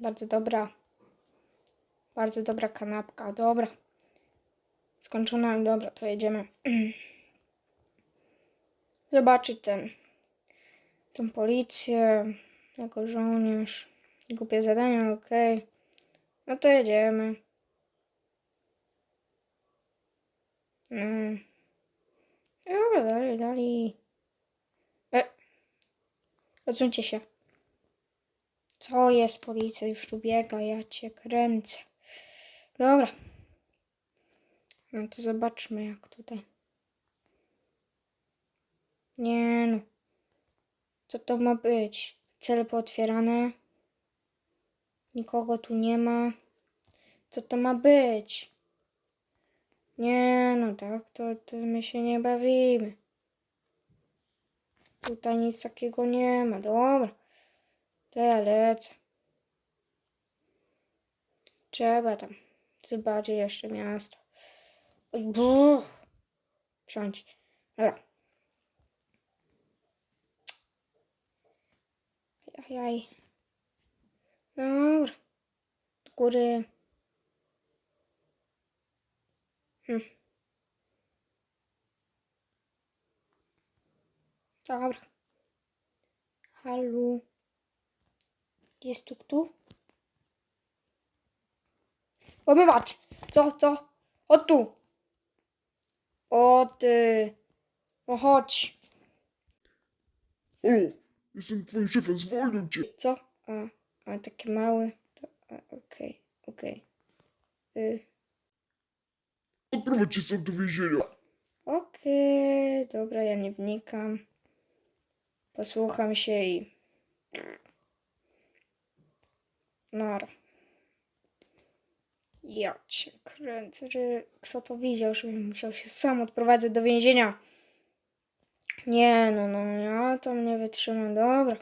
Bardzo dobra. Bardzo dobra kanapka. Dobra. Skończona. Dobra, to jedziemy. Zobaczyć ten. Tą policję. Jako żołnierz. Głupie zadanie, okej. No to jedziemy. Mm. Dobra, dalej, dalej. E. Odsuńcie się. Co jest? Policja już tu biega, ja cię kręcę. Dobra. No to zobaczmy jak tutaj. Nie no. Co to ma być? Cele pootwierane. Nikogo tu nie ma. Co to ma być? Nie no, tak to, to my się nie bawimy. Tutaj nic takiego nie ma. Dobra. To ja lecę. Trzeba tam zobaczyć jeszcze miasto. Buh. Wsiądź. Dobra. Jaj. Dobra. Do góry. Hm. Dobra. Halo. Jest tu kto? Obywacz! Co, co? O tu! O ty! No chodź! Halo, jestem twoim szefem, zwolnię cię. Co? A, a taki mały? To, a, okej, okej. Y, Odprowadź cię stąd do więzienia. Okej, dobra, ja nie wnikam. Posłucham się i. Nara. Ja cię kręcę, że kto to widział, żebym musiał się sam odprowadzać do więzienia. Nie, no, no, ja tam nie wytrzymam, dobra.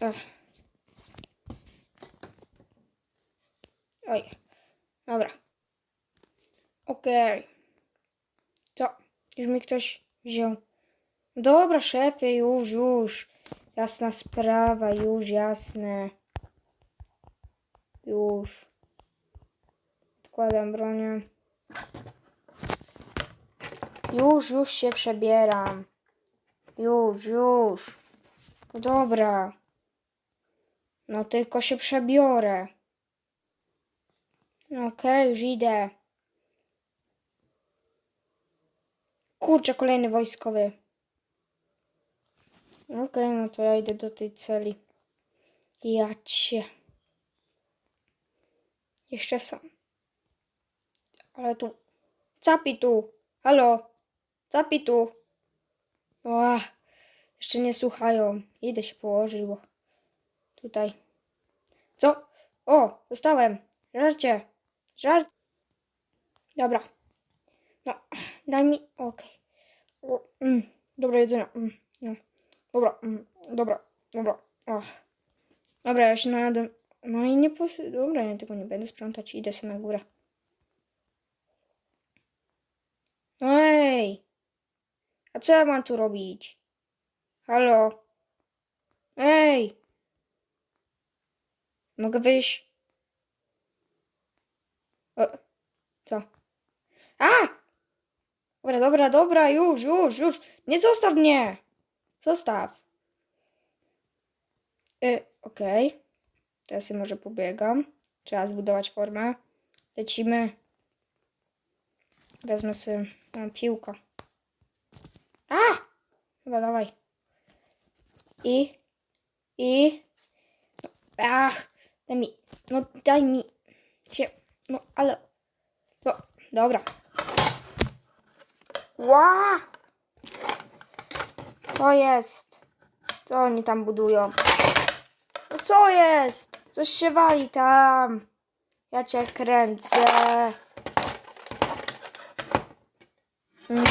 Ech. Oj, dobra. Okej. Co? Już mi ktoś wziął. Dobra, szefie, już, już. Jasna sprawa, już, jasne. Już. Odkładam bronię. Już, już się przebieram. Już, już. No dobra. No tylko się przebiorę. No Okej, już idę. Kurczę, kolejny wojskowy. Okej, no to ja idę do tej celi. Ja cię. Jeszcze sam. Ale tu. Capi tu. Halo. Capi tu. O, jeszcze nie słuchają. Idę się położyć, bo tutaj. Co? O, dostałem. Żarcie. Żart. Dobra. No, daj mi. Okej. O, Mm, dobra jedzenie. Mm, no. Dobra, mm, dobra, dobra. Ach. Dobra, ja się najadę. No i nie pos... Dobra, ja tego nie będę sprzątać. Idę sobie na górę. Ej! A co ja mam tu robić? Halo? Ej! Mogę wyjść? O, co? A! Dobra, dobra, dobra, już, już, już. Nie zostaw mnie. Zostaw. Y, okej. Teraz sobie może pobiegam. Trzeba zbudować formę. Lecimy. Wezmę sobie mam piłkę. A! Chyba dawaj. I. I. No, ach. Daj mi. No daj mi. Się. No ale. No, dobra. Ła! Co jest? Co oni tam budują? No co jest? Coś się wali tam. Ja cię kręcę. Mm.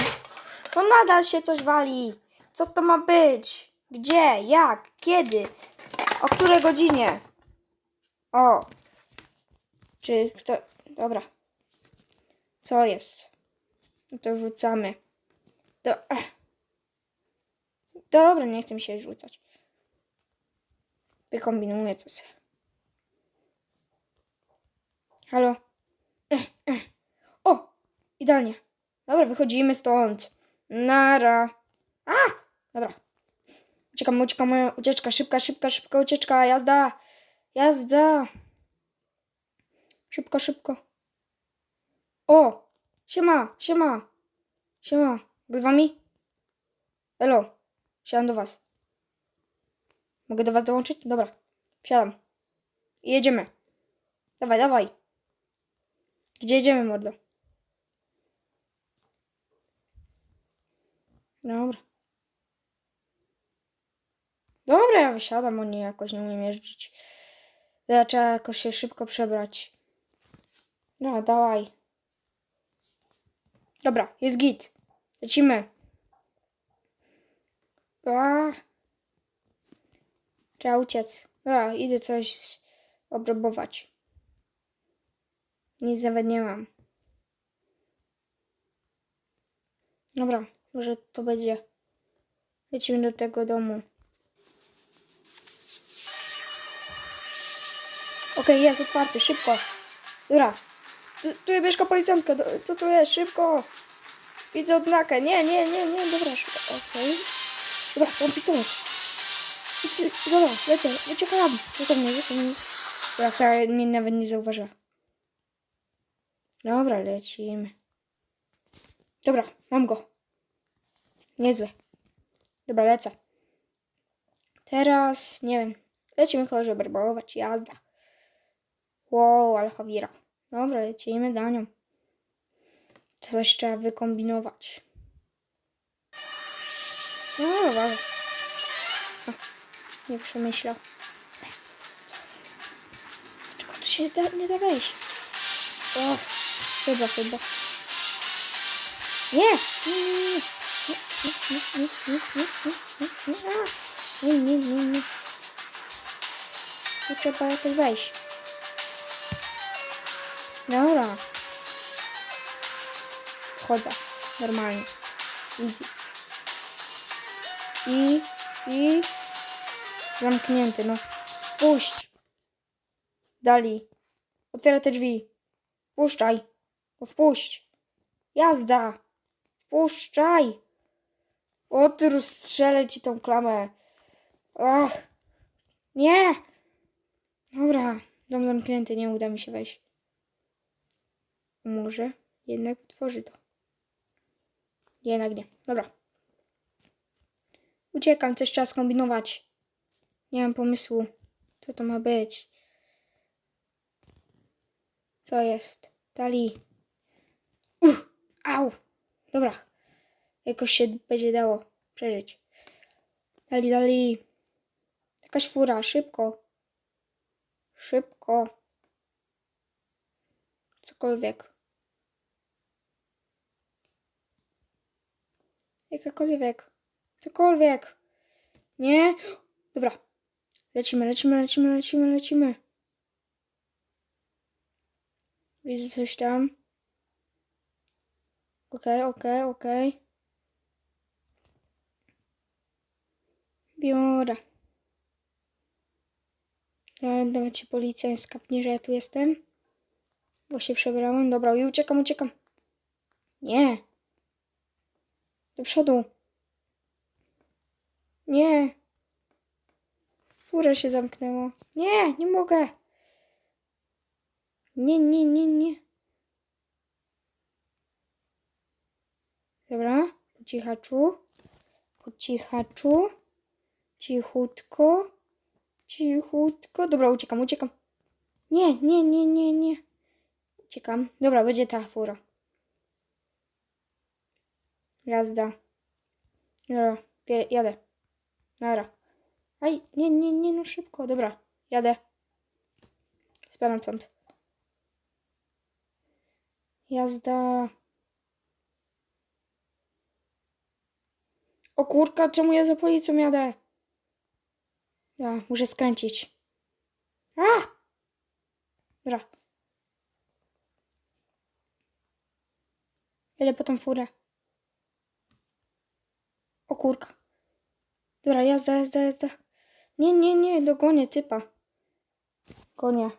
No nadal się coś wali. Co to ma być? Gdzie? Jak? Kiedy? O której godzinie? O. Czy kto... Dobra. Co jest? No to rzucamy. Do... Ech. Dobra, nie chcę mi się rzucać. Wykombinuję coś. Halo? Ech, ech. O! Idealnie. Dobra, wychodzimy stąd. Nara. A! Dobra. Uciekam, uciekam, moja ucieczka. Szybka, szybka, szybka ucieczka. Jazda. Jazda. Szybko, szybko. O! Siema, siema. Siema. Mogę z wami? Elo. Siadam do was. Mogę do was dołączyć? Dobra. Wsiadam. I jedziemy. Dawaj, dawaj. Gdzie jedziemy, mordo? Dobra. Dobra, ja wysiadam, bo nie jakoś nie umiem jeździć. Teraz Trzeba jakoś się szybko przebrać. No, dawaj. Dobra, jest git. Lecimy. A. Trzeba uciec. Dobra, idę coś obrabować. Nic nawet nie mam. Dobra, może to będzie. Lecimy do tego domu. Okej, jest otwarty, szybko. Dobra. Tu, tu mieszka policjantka. Co tu jest? Szybko. Widzę odznakę. Nie, nie, nie, nie. Dobra, szybko. Okej. Dobra, mam pistolet. Dobra, lecę. Uciekam. Zostaw mnie, zostaw mnie. Dobra, chyba mnie nawet nie zauważyła. Dobra, lecimy. Dobra, mam go. Niezły. Dobra, lecę. Teraz, nie wiem, lecimy kogoś oberbować, jazda. Wow, ale Hawira. Dobra, lecimy do nią. Coś trzeba wykombinować. No, dobra. A, Nie przemyślał. Co jest? Czego tu się da, nie da wejść? Chyba, chyba. Nie! Nie, nie, nie. Nie, nie, nie, nie, nie, trzeba wejść. Dobra. Wchodzę. Normalnie. Easy. I, i... Zamknięty, no. Puść. Dali. Otwieraj te drzwi. Puszczaj. No wpuść. Jazda. Wpuszczaj. O, ty rozstrzelę ci tą klamę. Ach. Nie. Dobra. Dom zamknięty, nie uda mi się wejść. Może jednak tworzy to. Jednak nie. Dobra. Uciekam, coś trzeba skombinować. Nie mam pomysłu, co to ma być. Co jest? Dali. Au. Dobra. Jakoś się będzie dało przeżyć. Dali, dali. Jakaś fura, szybko. Szybko. Cokolwiek. Jakakolwiek. Cokolwiek. Nie? Dobra. Lecimy, lecimy, lecimy, lecimy, lecimy. Widzę coś tam. Okej, okej, okej. Biorę. Ja nawet się policja nie skapnie, że ja tu jestem. Bo się przebrałem. Dobra, i uciekam, uciekam. Nie. Do przodu. Nie. Fura się zamknęła. Nie, nie mogę. Nie, nie, nie, nie. Dobra, po cichaczu. Po cichaczu. Cichutko. Cichutko. Dobra, uciekam, uciekam. Nie, nie, nie, nie, nie. Uciekam. Dobra, będzie ta fura. Jazda. Dobra, jadę. Dobra. Aj, nie, nie, nie, no szybko. Dobra, jadę. Spadam stąd. Jazda. O kurka, czemu ja za policją jadę? Ja muszę skręcić. A! Dobra. Jedę po tą furę. O kurka. Dobra, jazda, jazda, jazda. Nie, nie, nie, dogonię typa. Gonię.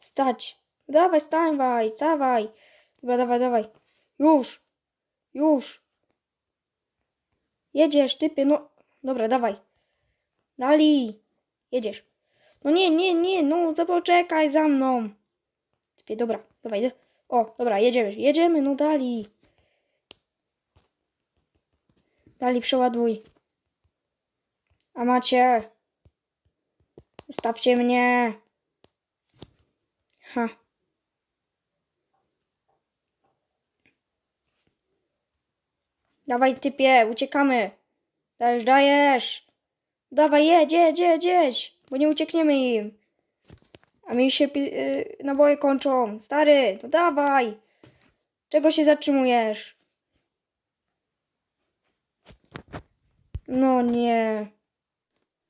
Stać. Dawaj, stawaj, stawaj. Dobra, dawaj, dawaj. Już. Już. Jedziesz, typie, no. Dobra, dawaj. Dali. Jedziesz. No nie, nie, nie, no zapoczekaj za mną. Typie, dobra, dawaj. da- O, dobra, jedziemy, jedziemy, no dali. Dali, przeładuj. A macie. Zostawcie mnie. Ha. Dawaj, typie, uciekamy. Dajesz, dajesz. Dawaj, jedź, jedź, jedź, jedź, bo nie uciekniemy im. A mi się pi- y, naboje kończą. Stary, to dawaj. Czego się zatrzymujesz? No nie.